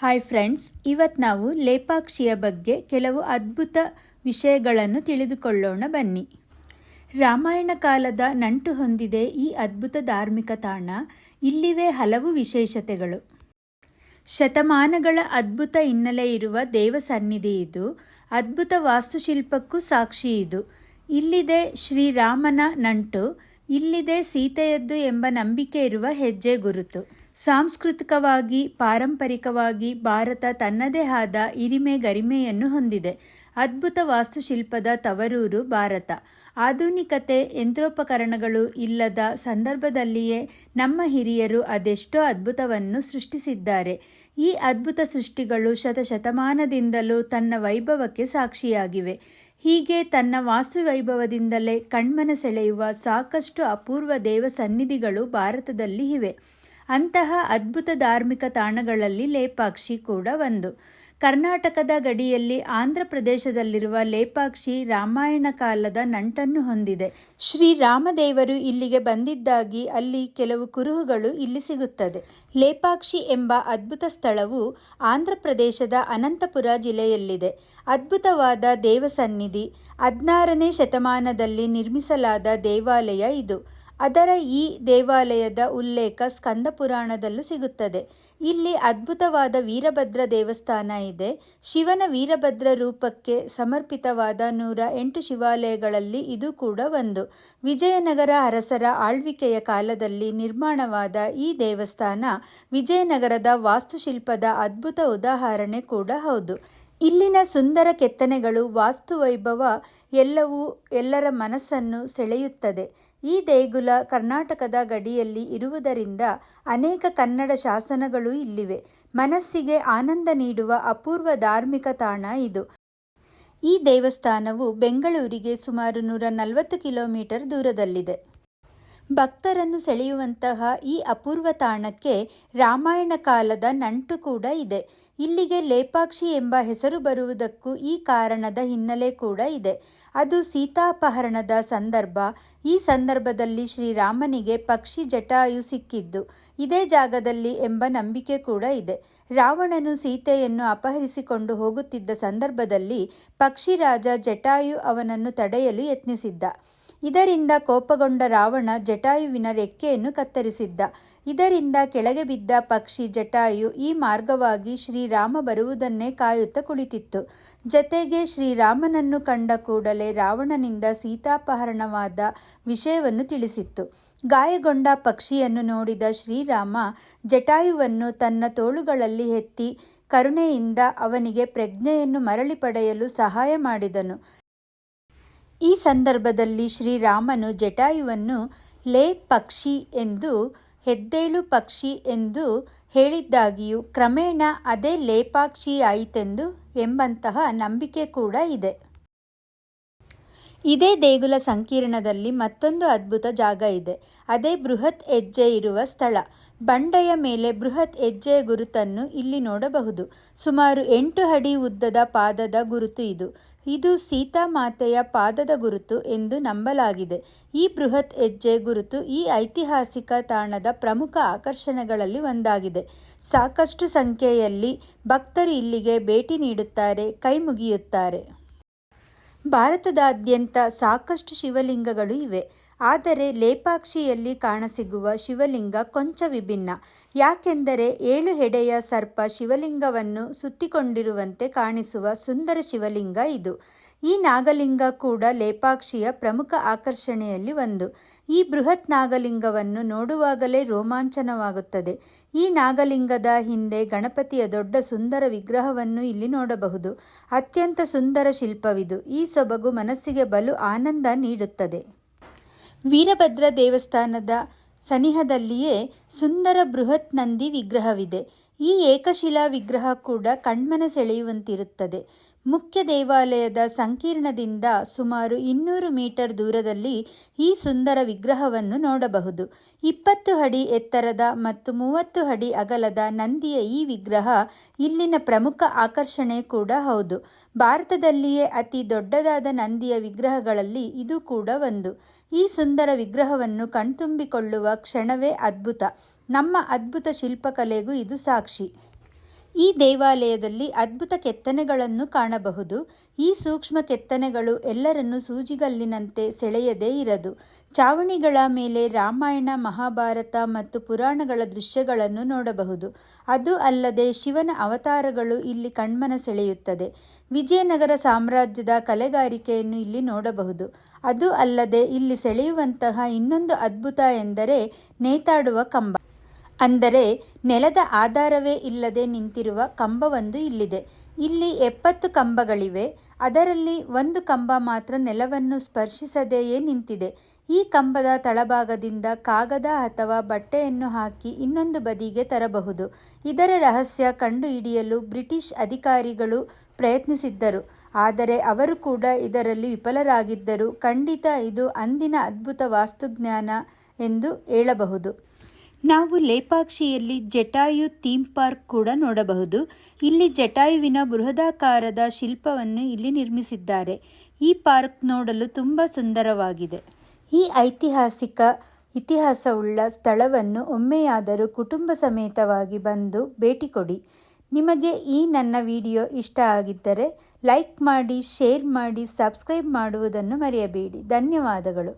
Hi friends ಇವತ್ತು ನಾವು ಲೇಪಾಕ್ಷಿಯ ಬಗ್ಗೆ ಕೆಲವು ಅದ್ಭುತ ವಿಷಯಗಳನ್ನು ತಿಳಿದುಕೊಳ್ಳೋಣ ಬನ್ನಿ. ರಾಮಾಯಣ ಕಾಲದ ನಂಟು ಹೊಂದಿದೆ ಈ ಅದ್ಭುತ ಧಾರ್ಮಿಕ ತಾಣ. ಇಲ್ಲಿವೆ ಹಲವು ವಿಶೇಷತೆಗಳು. ಶತಮಾನಗಳ ಅದ್ಭುತ ಹಿನ್ನೆಲೆ ಇರುವ ದೇವ ಸನ್ನಿಧಿ ಇದು. ಅದ್ಭುತ ವಾಸ್ತುಶಿಲ್ಪಕ್ಕೂ ಸಾಕ್ಷಿ ಇದು. ಇಲ್ಲಿದೆ ಶ್ರೀರಾಮನ ನಂಟು, ಇಲ್ಲಿದೆ ಸೀತೆಯದ್ದು ಎಂಬ ನಂಬಿಕೆ ಇರುವ ಹೆಜ್ಜೆ ಗುರುತು. ಸಾಂಸ್ಕೃತಿಕವಾಗಿ, ಪಾರಂಪರಿಕವಾಗಿ ಭಾರತ ತನ್ನದೇ ಆದ ಇರಿಮೆ ಗರಿಮೆಯನ್ನು ಹೊಂದಿದೆ. ಅದ್ಭುತ ವಾಸ್ತುಶಿಲ್ಪದ ತವರೂರು ಭಾರತ. ಆಧುನಿಕತೆ, ಯಂತ್ರೋಪಕರಣಗಳು ಇಲ್ಲದ ಸಂದರ್ಭದಲ್ಲಿಯೇ ನಮ್ಮ ಹಿರಿಯರು ಅದೆಷ್ಟೋ ಅದ್ಭುತವನ್ನು ಸೃಷ್ಟಿಸಿದ್ದಾರೆ. ಈ ಅದ್ಭುತ ಸೃಷ್ಟಿಗಳು ಶತಶತಮಾನದಿಂದಲೂ ತನ್ನ ವೈಭವಕ್ಕೆ ಸಾಕ್ಷಿಯಾಗಿವೆ. ಹೀಗೆ ತನ್ನ ವಾಸ್ತುವೈಭವದಿಂದಲೇ ಕಣ್ಮನ ಸೆಳೆಯುವ ಸಾಕಷ್ಟು ಅಪೂರ್ವ ದೇವ ಸನ್ನಿಧಿಗಳು ಭಾರತದಲ್ಲಿ ಇವೆ. ಅಂತಹ ಅದ್ಭುತ ಧಾರ್ಮಿಕ ತಾಣಗಳಲ್ಲಿ ಲೇಪಾಕ್ಷಿ ಕೂಡ ಒಂದು. ಕರ್ನಾಟಕದ ಗಡಿಯಲ್ಲಿ ಆಂಧ್ರ ಪ್ರದೇಶದಲ್ಲಿರುವ ಲೇಪಾಕ್ಷಿ ರಾಮಾಯಣ ಕಾಲದ ನಂಟನ್ನು ಹೊಂದಿದೆ. ಶ್ರೀರಾಮದೇವರು ಇಲ್ಲಿಗೆ ಬಂದಿದ್ದಾಗಿ ಅಲ್ಲಿ ಕೆಲವು ಕುರುಹುಗಳು ಇಲ್ಲಿ ಸಿಗುತ್ತದೆ. ಲೇಪಾಕ್ಷಿ ಎಂಬ ಅದ್ಭುತ ಸ್ಥಳವು ಆಂಧ್ರ ಪ್ರದೇಶದ ಅನಂತಪುರ ಜಿಲ್ಲೆಯಲ್ಲಿದೆ. ಅದ್ಭುತವಾದ ದೇವಸನ್ನಿಧಿ, ಹದಿನಾರನೇ ಶತಮಾನದಲ್ಲಿ ನಿರ್ಮಿಸಲಾದ ದೇವಾಲಯ ಇದು. ಅದರ ಈ ದೇವಾಲಯದ ಉಲ್ಲೇಖ ಸ್ಕಂದ ಪುರಾಣದಲ್ಲೂ ಸಿಗುತ್ತದೆ. ಇಲ್ಲಿ ಅದ್ಭುತವಾದ ವೀರಭದ್ರ ದೇವಸ್ಥಾನ ಇದೆ. ಶಿವನ ವೀರಭದ್ರ ರೂಪಕ್ಕೆ ಸಮರ್ಪಿತವಾದ ನೂರ ಎಂಟು ಶಿವಾಲಯಗಳಲ್ಲಿ ಇದು ಕೂಡ ಒಂದು. ವಿಜಯನಗರ ಅರಸರ ಆಳ್ವಿಕೆಯ ಕಾಲದಲ್ಲಿ ನಿರ್ಮಾಣವಾದ ಈ ದೇವಸ್ಥಾನ ವಿಜಯನಗರದ ವಾಸ್ತುಶಿಲ್ಪದ ಅದ್ಭುತ ಉದಾಹರಣೆ ಕೂಡ ಹೌದು. ಇಲ್ಲಿನ ಸುಂದರ ಕೆತ್ತನೆಗಳು ವಾಸ್ತುವೈಭವ ಎಲ್ಲವೂ ಎಲ್ಲರ ಮನಸ್ಸನ್ನು ಸೆಳೆಯುತ್ತದೆ. ಈ ದೇಗುಲ ಕರ್ನಾಟಕದ ಗಡಿಯಲ್ಲಿ ಇರುವುದರಿಂದ ಅನೇಕ ಕನ್ನಡ ಶಾಸನಗಳು ಇಲ್ಲಿವೆ. ಮನಸ್ಸಿಗೆ ಆನಂದ ನೀಡುವ ಅಪೂರ್ವ ಧಾರ್ಮಿಕ ತಾಣ ಇದು. ಈ ದೇವಸ್ಥಾನವು ಬೆಂಗಳೂರಿಗೆ ಸುಮಾರು ನೂರ ನಲವತ್ತು ಕಿಲೋಮೀಟರ್ ದೂರದಲ್ಲಿದೆ. ಭಕ್ತರನ್ನು ಸೆಳೆಯುವಂತಹ ಈ ಅಪೂರ್ವ ತಾಣಕ್ಕೆ ರಾಮಾಯಣ ಕಾಲದ ನಂಟು ಕೂಡ ಇದೆ. ಇಲ್ಲಿಗೆ ಲೇಪಾಕ್ಷಿ ಎಂಬ ಹೆಸರು ಬರುವುದಕ್ಕೂ ಈ ಕಾರಣದ ಹಿನ್ನೆಲೆ ಕೂಡ ಇದೆ. ಅದು ಸೀತಾಪಹರಣದ ಸಂದರ್ಭ. ಈ ಸಂದರ್ಭದಲ್ಲಿ ಶ್ರೀರಾಮನಿಗೆ ಪಕ್ಷಿ ಜಟಾಯು ಸಿಕ್ಕಿದ್ದು. ಇದೇ ಜಾಗದಲ್ಲಿ ಎಂಬ ನಂಬಿಕೆ ಕೂಡ ಇದೆ. ರಾವಣನು ಸೀತೆಯನ್ನು ಅಪಹರಿಸಿಕೊಂಡು ಹೋಗುತ್ತಿದ್ದ ಸಂದರ್ಭದಲ್ಲಿ ಪಕ್ಷಿರಾಜ ಜಟಾಯು ಅವನನ್ನು ತಡೆಯಲು ಯತ್ನಿಸಿದ್ದ. ಇದರಿಂದ ಕೋಪಗೊಂಡ ರಾವಣ ಜಟಾಯುವಿನ ರೆಕ್ಕೆಯನ್ನು ಕತ್ತರಿಸಿದ್ದ. ಇದರಿಂದ ಕೆಳಗೆ ಬಿದ್ದ ಪಕ್ಷಿ ಜಟಾಯು ಈ ಮಾರ್ಗವಾಗಿ ಶ್ರೀರಾಮ ಬರುವುದನ್ನೇ ಕಾಯುತ್ತಾ ಕುಳಿತಿತ್ತು. ಜತೆಗೆ ಶ್ರೀರಾಮನನ್ನು ಕಂಡ ಕೂಡಲೇ ರಾವಣನಿಂದ ಸೀತಾಪಹರಣವಾದ ವಿಷಯವನ್ನು ತಿಳಿಸಿತ್ತು. ಗಾಯಗೊಂಡ ಪಕ್ಷಿಯನ್ನು ನೋಡಿದ ಶ್ರೀರಾಮ ಜಟಾಯುವನ್ನು ತನ್ನ ತೋಳುಗಳಲ್ಲಿ ಎತ್ತಿ ಕರುಣೆಯಿಂದ ಅವನಿಗೆ ಪ್ರಜ್ಞೆಯನ್ನು ಮರಳಿ ಪಡೆಯಲು ಸಹಾಯ ಮಾಡಿದನು. ಈ ಸಂದರ್ಭದಲ್ಲಿ ಶ್ರೀರಾಮನು ಜಟಾಯುವನ್ನು ಲೇ ಪಕ್ಷಿ ಎಂದು, ಹೆದ್ದೇಳು ಪಕ್ಷಿ ಎಂದು ಹೇಳಿದ್ದಾಗಿಯೂ ಕ್ರಮೇಣ ಅದೇ ಲೇಪಾಕ್ಷಿಯಾಯಿತೆಂದು ಎಂಬಂತಹ ನಂಬಿಕೆ ಕೂಡ ಇದೆ. ಇದೇ ದೇಗುಲ ಸಂಕೀರ್ಣದಲ್ಲಿ ಮತ್ತೊಂದು ಅದ್ಭುತ ಜಾಗ ಇದೆ. ಅದೇ ಬೃಹತ್ ಹೆಜ್ಜೆ ಇರುವ ಸ್ಥಳ. ಬಂಡೆಯ ಮೇಲೆ ಬೃಹತ್ ಹೆಜ್ಜೆಯ ಗುರುತನ್ನು ಇಲ್ಲಿ ನೋಡಬಹುದು. ಸುಮಾರು ಎಂಟು ಅಡಿ ಉದ್ದದ ಪಾದದ ಗುರುತು ಇದು. ಇದು ಸೀತಾಮಾತೆಯ ಪಾದದ ಗುರುತು ಎಂದು ನಂಬಲಾಗಿದೆ. ಈ ಬೃಹತ್ ಹೆಜ್ಜೆ ಗುರುತು ಈ ಐತಿಹಾಸಿಕ ತಾಣದ ಪ್ರಮುಖ ಆಕರ್ಷಣೆಗಳಲ್ಲಿ ಒಂದಾಗಿದೆ. ಸಾಕಷ್ಟು ಸಂಖ್ಯೆಯಲ್ಲಿ ಭಕ್ತರು ಇಲ್ಲಿಗೆ ಭೇಟಿ ನೀಡುತ್ತಾರೆ ಕೈ ಮುಗಿಯುತ್ತಾರೆ ಭಾರತದಾದ್ಯಂತ ಸಾಕಷ್ಟು ಶಿವಲಿಂಗಗಳು ಇವೆ. ಆದರೆ ಲೇಪಾಕ್ಷಿಯಲ್ಲಿ ಕಾಣಸಿಗುವ ಶಿವಲಿಂಗ ಕೊಂಚ ವಿಭಿನ್ನ. ಯಾಕೆಂದರೆ ಏಳು ಹೆಡೆಯ ಸರ್ಪ ಶಿವಲಿಂಗವನ್ನು ಸುತ್ತಿಕೊಂಡಿರುವಂತೆ ಕಾಣಿಸುವ ಸುಂದರ ಶಿವಲಿಂಗ ಇದು. ಈ ನಾಗಲಿಂಗ ಕೂಡ ಲೇಪಾಕ್ಷಿಯ ಪ್ರಮುಖ ಆಕರ್ಷಣೆಯಲ್ಲಿ ಒಂದು. ಈ ಬೃಹತ್ ನಾಗಲಿಂಗವನ್ನು ನೋಡುವಾಗಲೇ ರೋಮಾಂಚನವಾಗುತ್ತದೆ. ಈ ನಾಗಲಿಂಗದ ಹಿಂದೆ ಗಣಪತಿಯ ದೊಡ್ಡ ಸುಂದರ ವಿಗ್ರಹವನ್ನು ಇಲ್ಲಿ ನೋಡಬಹುದು. ಅತ್ಯಂತ ಸುಂದರ ಶಿಲ್ಪವಿದು. ಈ ಸೊಬಗು ಮನಸ್ಸಿಗೆ ಬಲು ಆನಂದ ನೀಡುತ್ತದೆ. ವೀರಭದ್ರ ದೇವಸ್ಥಾನದ ಸನಿಹದಲ್ಲಿಯೇ ಸುಂದರ ಬೃಹತ್ ನಂದಿ ವಿಗ್ರಹವಿದೆ. ಈ ಏಕಶಿಲಾ ವಿಗ್ರಹ ಕೂಡ ಕಣ್ಮನ ಸೆಳೆಯುವಂತಿರುತ್ತದೆ. ಮುಖ್ಯ ದೇವಾಲಯದ ಸಂಕೀರ್ಣದಿಂದ ಸುಮಾರು ಇನ್ನೂರು ಮೀಟರ್ ದೂರದಲ್ಲಿ ಈ ಸುಂದರ ವಿಗ್ರಹವನ್ನು ನೋಡಬಹುದು. ಇಪ್ಪತ್ತು ಅಡಿ ಎತ್ತರದ ಮತ್ತು ಮೂವತ್ತು ಅಡಿ ಅಗಲದ ನಂದಿಯ ಈ ವಿಗ್ರಹ ಇಲ್ಲಿನ ಪ್ರಮುಖ ಆಕರ್ಷಣೆ ಕೂಡ ಹೌದು. ಭಾರತದಲ್ಲಿಯೇ ಅತಿ ದೊಡ್ಡದಾದ ನಂದಿಯ ವಿಗ್ರಹಗಳಲ್ಲಿ ಇದು ಕೂಡ ಒಂದು. ಈ ಸುಂದರ ವಿಗ್ರಹವನ್ನು ಕಣ್ತುಂಬಿಕೊಳ್ಳುವ ಕ್ಷಣವೇ ಅದ್ಭುತ. ನಮ್ಮ ಅದ್ಭುತ ಶಿಲ್ಪಕಲೆಗೂ ಇದು ಸಾಕ್ಷಿ. ಈ ದೇವಾಲಯದಲ್ಲಿ ಅದ್ಭುತ ಕೆತ್ತನೆಗಳನ್ನು ಕಾಣಬಹುದು. ಈ ಸೂಕ್ಷ್ಮ ಕೆತ್ತನೆಗಳು ಎಲ್ಲರನ್ನು ಸೂಜಿಗಲ್ಲಿನಂತೆ ಸೆಳೆಯದೇ ಇರದು. ಚಾವಣಿಗಳ ಮೇಲೆ ರಾಮಾಯಣ, ಮಹಾಭಾರತ ಮತ್ತು ಪುರಾಣಗಳ ದೃಶ್ಯಗಳನ್ನು ನೋಡಬಹುದು. ಅದು ಅಲ್ಲದೆ ಶಿವನ ಅವತಾರಗಳು ಇಲ್ಲಿ ಕಣ್ಮನ ಸೆಳೆಯುತ್ತದೆ. ವಿಜಯನಗರ ಸಾಮ್ರಾಜ್ಯದ ಕಲೆಗಾರಿಕೆಯನ್ನು ಇಲ್ಲಿ ನೋಡಬಹುದು. ಅದು ಅಲ್ಲದೆ ಇಲ್ಲಿ ಸೆಳೆಯುವಂತಹ ಇನ್ನೊಂದು ಅದ್ಭುತ ಎಂದರೆ ನೇತಾಡುವ ಕಂಬ. ಅಂದರೆ ನೆಲದ ಆಧಾರವೇ ಇಲ್ಲದೆ ನಿಂತಿರುವ ಕಂಬವೊಂದು ಇಲ್ಲಿದೆ. ಇಲ್ಲಿ ಎಪ್ಪತ್ತು ಕಂಬಗಳಿವೆ. ಅದರಲ್ಲಿ ಒಂದು ಕಂಬ ಮಾತ್ರ ನೆಲವನ್ನು ಸ್ಪರ್ಶಿಸದೆಯೇ ನಿಂತಿದೆ. ಈ ಕಂಬದ ತಳಭಾಗದಿಂದ ಕಾಗದ ಅಥವಾ ಬಟ್ಟೆಯನ್ನು ಹಾಕಿ ಇನ್ನೊಂದು ಬದಿಗೆ ತರಬಹುದು. ಇದರ ರಹಸ್ಯ ಕಂಡುಹಿಡಿಯಲು ಬ್ರಿಟಿಷ್ ಅಧಿಕಾರಿಗಳು ಪ್ರಯತ್ನಿಸಿದ್ದರು. ಆದರೆ ಅವರು ಕೂಡ ಇದರಲ್ಲಿ ವಿಫಲರಾಗಿದ್ದರು ಖಂಡಿತ ಇದು ಅಂದಿನ ಅದ್ಭುತ ವಾಸ್ತುಜ್ಞಾನ ಎಂದು ಹೇಳಬಹುದು. ನಾವು ಲೇಪಾಕ್ಷಿಯಲ್ಲಿ ಜಟಾಯು ಥೀಮ್ ಪಾರ್ಕ್ ಕೂಡ ನೋಡಬಹುದು. ಇಲ್ಲಿ ಜಟಾಯುವಿನ ಬೃಹದಾಕಾರದ ಶಿಲ್ಪವನ್ನು ಇಲ್ಲಿ ನಿರ್ಮಿಸಿದ್ದಾರೆ. ಈ ಪಾರ್ಕ್ ನೋಡಲು ತುಂಬ ಸುಂದರವಾಗಿದೆ. ಈ ಐತಿಹಾಸಿಕ, ಇತಿಹಾಸವುಳ್ಳ ಸ್ಥಳವನ್ನು ಒಮ್ಮೆಯಾದರೂ ಕುಟುಂಬ ಸಮೇತವಾಗಿ ಬಂದು ಭೇಟಿ ಕೊಡಿ. ನಿಮಗೆ ಈ ನನ್ನ ವಿಡಿಯೋ ಇಷ್ಟ ಆಗಿದ್ದರೆ ಲೈಕ್ ಮಾಡಿ, ಶೇರ್ ಮಾಡಿ, ಸಬ್ಸ್ಕ್ರೈಬ್ ಮಾಡುವುದನ್ನು ಮರೆಯಬೇಡಿ. ಧನ್ಯವಾದಗಳು.